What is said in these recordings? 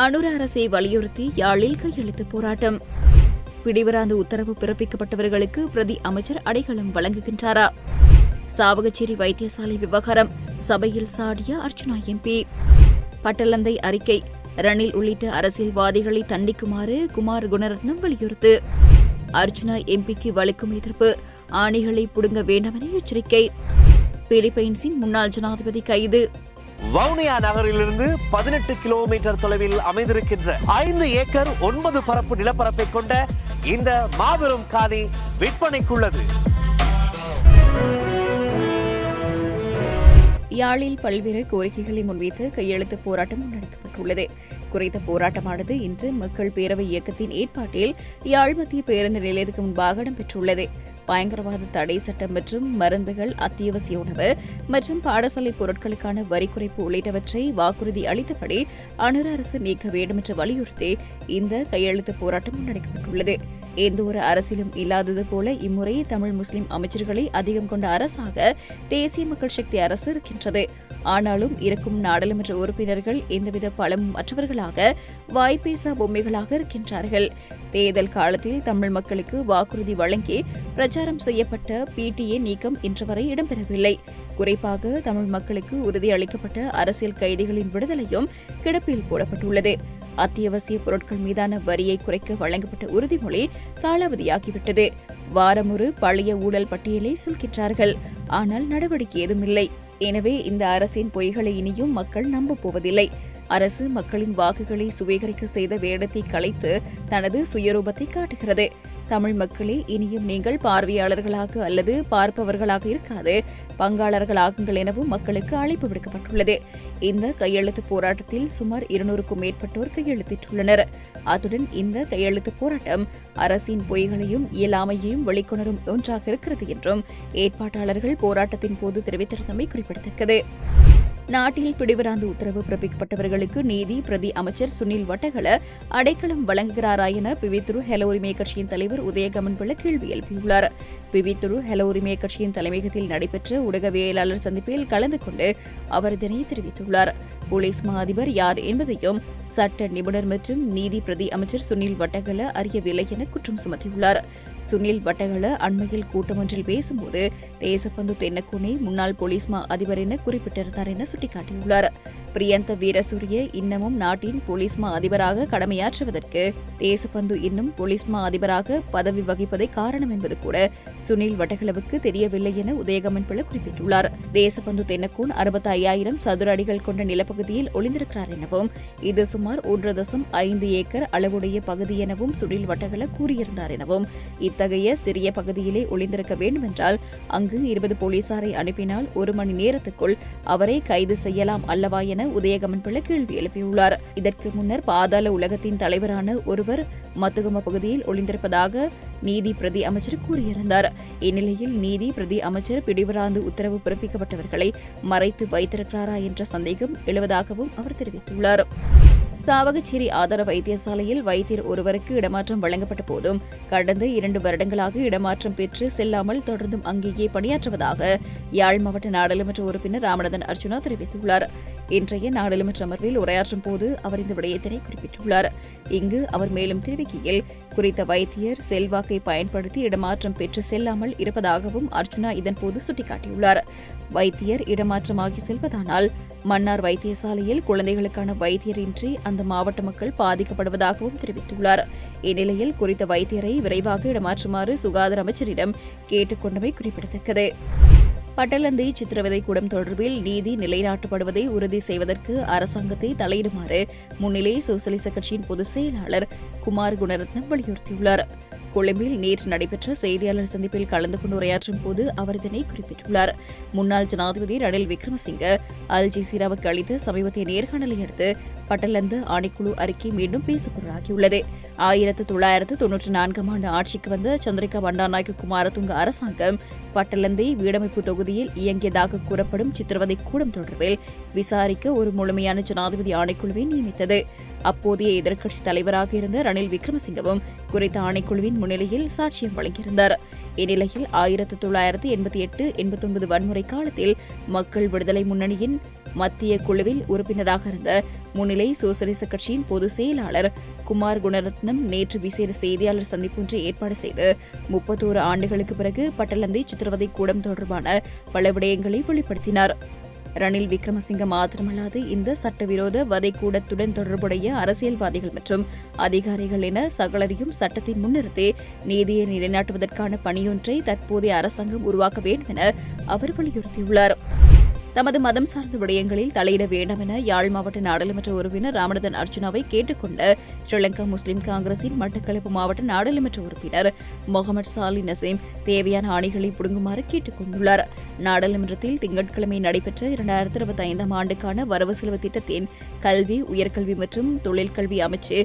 அனுர அரசை வலியுறுத்தி யாழில் கையெழுத்து போராட்டம். பிடிவராந்து உத்தரவு பிறப்பிக்கப்பட்டவர்களுக்கு பிரதி அமைச்சர் அடைகளம் வழங்குகின்றாரா? சாவகச்சேரி வைத்தியசாலை விவகாரம் சபையில் சாடிய அர்ச்சுனா எம்பி. பட்டலந்தை அறிக்கை ரணில் உள்ளிட்ட அரசியல்வாதிகளை தண்டிக்குமாறு குமார் குணரத்னம் வலியுறுத்து. அர்ச்சுனா எம்பிக்கு வலுக்கும் எதிர்ப்பு ஆணைகளை புடுங்க வேண்டாமென எச்சரிக்கை. பிலிப்பைன்ஸின் முன்னாள் ஜனாதிபதி கைது வவுனியா நகரிலிருந்து பதினெட்டு கிலோமீட்டர் தொலைவில் அமைந்திருக்கின்ற ஐந்து ஏக்கர் ஒன்பது பரப்பு நிலப்பரப்பை கொண்ட இந்த மாபெரும் காணி விற்பனைக்குள்ளது. யாழில் பல்வேறு கோரிக்கைகளை முன்வைத்து கையெழுத்து போராட்டம் நடத்தப்பட்டுள்ளது. குறித்த போராட்டமானது இன்று மக்கள் பேரவை இயக்கத்தின் ஏற்பாட்டில் யாழ் மத்திய பேருந்து நிலையத்துக்கு முன்பாக இடம்பெற்றுள்ளது. பயங்கரவாத தடை சட்டம் மற்றும் மருந்துகள் அத்தியாவசிய உணவு மற்றும் பாடசாலை பொருட்களுக்கான வரி குறைப்பு உள்ளிட்டவற்றை வாக்குறுதி அளித்தபடி அனுர அரசு நீக்க வேண்டும் என்று வலியுறுத்தி இந்த கையெழுத்து போராட்டம் முன்னெடுக்கப்பட்டுள்ளது. எந்த ஒரு அரசியலும் இல்லாதது போல இம்முறை தமிழ் முஸ்லிம் அமைச்சர்களை அதிகம் கொண்ட அரசாக தேசிய மக்கள் சக்தி அரசு இருக்கின்றது. ஆனாலும் இருக்கும் நாடாளுமன்ற உறுப்பினர்கள் எந்தவித பலமும் மற்றவர்களாக வாய்ப்பேசா பொம்மைகளாக இருக்கின்றார்கள். தேர்தல் காலத்தில் தமிழ் மக்களுக்கு வாக்குறுதி வழங்கி பிரச்சாரம் செய்யப்பட்ட பிடிஏ நீக்கம் இன்று வரை இடம்பெறவில்லை. குறிப்பாக தமிழ் மக்களுக்கு உறுதியளிக்கப்பட்ட அரசியல் கைதிகளின் விடுதலையும் கிடப்பில் போடப்பட்டுள்ளது. அத்தியாவசிய பொருட்கள் மீதான வரியை குறைக்க வழங்கப்பட்ட உறுதிமொழி காலாவதியாகிவிட்டது. வாரமொரு பழைய ஊழல் பட்டியலை சொல்கின்றார்கள் ஆனால் நடவடிக்கை ஏதுமில்லை எனவே இந்த அரசின் பொய்களை இனியும் மக்கள் நம்பப் போவதில்லை. அரசு மக்களின் வாக்குகளை சுவீகரிக்க செய்த வேடத்தை கலைத்து தனது சுயரூபத்தை காட்டுகிறது. தமிழ் மக்களே இனியும் நீங்கள் பார்வையாளர்களாக அல்லது பார்ப்பவர்களாக இருக்காது. பங்காளர்களாகுங்கள் எனவும் மக்களுக்கு அழைப்பு விடுக்கப்பட்டுள்ளது. இந்த கையெழுத்து போராட்டத்தில் சுமார் இருநூறுக்கும் மேற்பட்டோர் கையெழுத்திட்டுள்ளனர். அத்துடன் இந்த கையெழுத்து போராட்டம் அரசின் பொய்களையும் இயலாமையையும் வெளிக்கொணரும் ஒன்றாக இருக்கிறது என்றும் ஏற்பாட்டாளர்கள் போராட்டத்தின் போது தெரிவித்திருந்தமை குறிப்பிடத்தக்கது. நாட்டில் பிடிவராந்து உத்தரவு பிறப்பிக்கப்பட்டவர்களுக்கு நீதி பிரதி அமைச்சர் சுனில் வட்டகள அடைக்கலம் வழங்குகிறாரா என பிவித்துரு ஹெல உரிமை கட்சியின் தலைவர் உதயகமன் பிள்ள கேள்வி எழுப்பியுள்ளார். பிவித்துரு ஹெல உரிமை கட்சியின் தலைமையகத்தில் நடைபெற்ற ஊடகவியலாளர் சந்திப்பில் கலந்து கொண்டு அவர் இதனை தெரிவித்துள்ளார். போலீஸ் மா அதிபர் யார் என்பதையும் சட்ட நிபுணர் மற்றும் நீதி பிரதி அமைச்சர் சுனில் வட்டகல அறியவில்லை என குற்றம் சுமத்தியுள்ளார். சுனில் வட்டகல அண்மையில் கூட்டம் ஒன்றில் பேசும்போது தேசப்பந்து தென்னக்கோனை முன்னாள் போலீஸ் மா அதிபர் என குறிப்பிட்டிருந்தார் என சுட்டிக்காட்டியுள்ளார். பிரியந்த வீரசூரிய இன்னமும் நாட்டின் போலீஸ் மா அதிபராக கடமையாற்றுவதற்கு தேசபந்து இன்னும் போலீஸ் மா அதிபராக பதவி வகிப்பதை காரணம் என்பது கூட சுனில் வட்டகளவுக்கு தெரியவில்லை என உதயகமன் பிள்ளை குறிப்பிட்டுள்ளார். தேசபந்து தென்னக்கூன் அறுபத்தி ஐயாயிரம் சதுர அடிகள் கொண்ட நிலப்பகுதியில் ஒளிந்திருக்கிறார் எனவும் இது சுமார் ஒன்று தசம் ஐந்து ஏக்கர் அளவுடைய பகுதி எனவும் சுனில் வட்டகள கூறியிருந்தார் எனவும் இத்தகைய சிறிய பகுதியிலே ஒளிந்திருக்க வேண்டுமென்றால் அங்கு இருபது போலீசாரை அனுப்பினால் ஒரு மணி நேரத்துக்குள் அவரை கைது செய்யலாம் அல்லவா என உதயகமன் பிள்ளை கேள்வி எழுப்பியுள்ளார். இதற்கு முன்னர் பாதாள உலகத்தின் தலைவரான ஒருவர் மத்துகம பகுதியில் ஒளிந்திருப்பதாக நீதி பிரதி அமைச்சர் கூறியிருந்தார். இந்நிலையில் நீதி பிரதி அமைச்சர் பிடிவராந்து உத்தரவு பிறப்பிக்கப்பட்டவர்களை மறைத்து வைத்திருக்கிறாரா என்ற சந்தேகம் எழுவதாகவும் அவர் தெரிவித்துள்ளார். சாவகச்சேரி ஆதார வைத்தியசாலையில் வைத்தியர் ஒருவருக்கு இடமாற்றம் வழங்கப்பட்ட போதும் கடந்த இரண்டு வருடங்களாக இடமாற்றம் பெற்று செல்லாமல் தொடர்ந்தும் அங்கேயே பணியாற்றுவதாக யாழ் மாவட்ட நாடாளுமன்ற உறுப்பினர் ராமநாதன் அர்ஜுனா தெரிவித்துள்ளார். இன்றைய நாடாளுமன்ற அமர்வில் உரையாற்றும் போது அவர் இந்த விடயத்தினை குறிப்பிட்டுள்ளார். இங்கு அவர் மேலும் தெரிவிக்கையில் குறித்த வைத்தியர் செல்வாக்கை பயன்படுத்தி இடமாற்றம் பெற்று செல்லாமல் இருப்பதாகவும் அர்ஜுனா இதன்போது சுட்டிக்காட்டியுள்ளார். வைத்தியர் இடமாற்றமாகி செல்வதானால் மன்னார் வைத்தியசாலையில் குழந்தைகளுக்கான வைத்தியரின்றி அந்த மாவட்ட மக்கள் பாதிக்கப்படுவதாகவும் தெரிவித்துள்ளார். இந்நிலையில் குறித்த வைத்தியரை விரைவாக இடமாற்றுமாறு சுகாதார அமைச்சரிடம் கேட்டுக்கொண்டமை குறிப்பிடத்தக்கது. பட்டலந்தை சித்திரவதை கூடம் தொடர்பில் நீதி நிலைநாட்டப்படுவதை உறுதி செய்வதற்கு அரசாங்கத்தை தலையிடுமாறு முன்னிலை சோசலிச கட்சியின் பொதுச் செயலாளர் குமார் குணரத்னம் வலியுறுத்தியுள்ளார். கொழும்பில் நேற்று நடைபெற்ற செய்தியாளர் சந்திப்பில் கலந்து கொண்டு உரையாற்றும் போது அவர் இதனை குறிப்பிட்டுள்ளார். முன்னாள் ஜனாதிபதி ரணில் விக்ரமசிங்க அல் ஜசீராவுக்கு அளித்த சமீபத்திய நேர்காணலை அடுத்து பட்டலந்து ஆணைக்குழு அறிக்கை மீண்டும் பேசுபொருளாகியுள்ளது. ஆயிரத்து தொள்ளாயிரத்து தொன்னூற்றி நான்காம் ஆண்டு ஆட்சிக்கு வந்த சந்திரிகா பண்டாநாயக்க குமாரதுங்க அரசாங்கம் பட்டலந்தை வீடமைப்பு தொகுதியில் இயங்கியதாக கூறப்படும் சித்திரவதை கூடம் தொடர்பில் விசாரிக்க ஒரு முழுமையான ஜனாதிபதி ஆணைக்குழுவை நியமித்தது. அப்போதைய எதிர்க்கட்சித் தலைவராக இருந்த ரணில் விக்ரமசிங்கவும் குறித்த ஆணைக்குழுவின் முன்னிலையில் சாட்சியம் வழங்கியிருந்தார். இந்நிலையில் ஆயிரத்தி தொள்ளாயிரத்தி எண்பத்தி எட்டு எண்பத்தொன்பது வன்முறை காலத்தில் மக்கள் விடுதலை முன்னணியின் மத்திய குழுவில் உறுப்பினராக இருந்த முன்னிலை சோசலிச கட்சியின் பொதுச் செயலாளர் குமார் குணரத்னம் நேற்று விசேட செய்தியாளர் சந்திப்பொன்றை ஏற்பாடு செய்து முப்பத்தோரு ஆண்டுகளுக்கு பிறகு பட்டலந்தை சித்திரவதை கூடம் தொடர்பான பல விடயங்களை வெளிப்படுத்தினார். ரணில் விக்ரமசிங்க மாத்திரமல்லாது இந்த சட்டவிரோத வதைக்கூடத்துடன் தொடர்புடைய அரசியல்வாதிகள் மற்றும் அதிகாரிகள் என சகலரையும் சட்டத்தை முன்னிறுத்தி நீதியை நிலைநாட்டுவதற்கான பணியொன்றை தற்போதைய அரசாங்கம் உருவாக்க வேண்டும் என அவர் வலியுறுத்தியுள்ளார். தமது மதம் சார்ந்த விடயங்களில் தலையிட வேண்டாம் என யாழ் மாவட்ட நாடாளுமன்ற உறுப்பினர் ராமநாதன் அர்ஜுனாவை கேட்டுக்கொண்ட ஸ்ரீலங்கா முஸ்லிம் காங்கிரசின் மட்டக்களப்பு மாவட்ட நாடாளுமன்ற உறுப்பினர் முகமது சாலி நசீம் தேவையான ஆணைகளை புடுங்குமாறு கேட்டுக் கொண்டுள்ளார் நாடாளுமன்றத்தில் திங்கட்கிழமை நடைபெற்ற இரண்டாயிரத்தி இருபத்தி ஐந்தாம் ஆண்டுக்கான வரவு செலவு திட்டத்தின் கல்வி உயர்கல்வி மற்றும் தொழிற்கல்வி அமைச்சு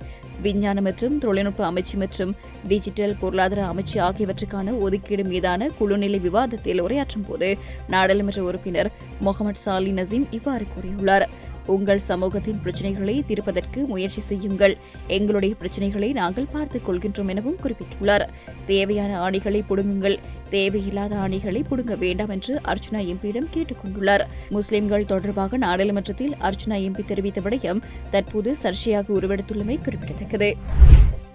விஞ்ஞான மற்றும் தொழில்நுட்ப அமைச்சு மற்றும் டிஜிட்டல் பொருளாதார அமைச்சு ஆகியவற்றுக்கான ஒதுக்கீடு மீதான குழுநிலை விவாதத்தில் உரையாற்றும் போது நாடாளுமன்ற உறுப்பினர் முகமது சாலி நசீம் இவ்வாறு கூறியுள்ளார். உங்கள் சமூகத்தின் பிரச்சினைகளை தீர்ப்பதற்கு முயற்சி செய்யுங்கள். எங்களுடைய பிரச்சினைகளை நாங்கள் பார்த்துக் கொள்கின்றோம் எனவும் குறிப்பிட்டுள்ளார். தேவையான ஆணைகளை புடுங்குங்கள். தேவையில்லாத ஆணைகளை புடுங்க வேண்டாம் என்று அர்ச்சுனா எம்பியிடம் கேட்டுக் கொண்டுள்ளார் முஸ்லிம்கள் தொடர்பாக நாடாளுமன்றத்தில் அர்ச்சுனா எம்பி தெரிவித்த விடயம் தற்போது சர்ச்சையாக உருவெடுத்துள்ளமை குறிப்பிடத்தக்கது.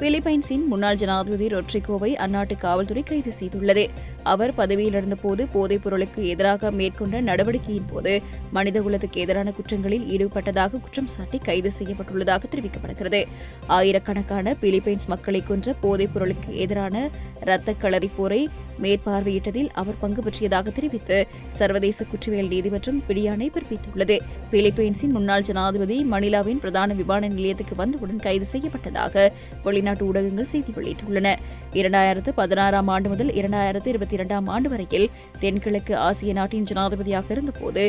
பிலிப்பைன்ஸின் முன்னாள் ஜனாதிபதி ரொட்ரிகோவை அந்நாட்டு காவல்துறை கைது செய்துள்ளது. அவர் பதவியிலிருந்தபோது போதைப் பொருளுக்கு எதிராக மேற்கொண்ட நடவடிக்கையின் போது மனித மனிதகுலத்துக்கு எதிரான குற்றங்களில் ஈடுபட்டதாக குற்றம் சாட்டி கைது செய்யப்பட்டுள்ளதாக தெரிவிக்கப்படுகிறது. ஆயிரக்கணக்கான பிலிப்பைன்ஸ் மக்களை கொன்ற போதைப் பொருளுக்கு எதிரான இரத்த களரி போரை மேற்பார்வையிட்டதில் அவர் பங்கு பற்றியதாக தெரிவித்து சர்வதேச குற்றவியல் நீதிமன்றம் பிடியாணை பிறப்பித்துள்ளது. பிலிப்பைன்ஸின் முன்னாள் ஜனாதிபதி மணிலாவின் பிரதான விமான நிலையத்துக்கு வந்தவுடன் கைது செய்யப்பட்டதாக வெளிநாட்டு ஊடகங்கள் செய்தி வெளியிட்டுள்ளன. இரண்டாயிரத்து பதினாறாம் ஆண்டு முதல் இரண்டாயிரத்து இருபத்தி இரண்டாம் ஆண்டு வரையில் தென்கிழக்கு ஆசிய நாட்டின் ஜனாதிபதியாக இருந்தபோது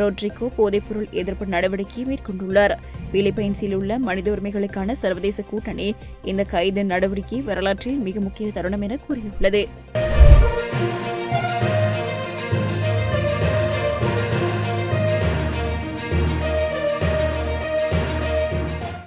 ரோட்ரிகோ போதைப்பொருள் எதிர்ப்பு நடவடிக்கையை மேற்கொண்டுள்ளார். பிலிப்பைன்ஸில் உள்ள மனித உரிமைகளுக்கான சர்வதேச கூட்டணி இந்த கைது நடவடிக்கை வரலாற்றில் மிக முக்கிய தருணம் என கூறியுள்ளது.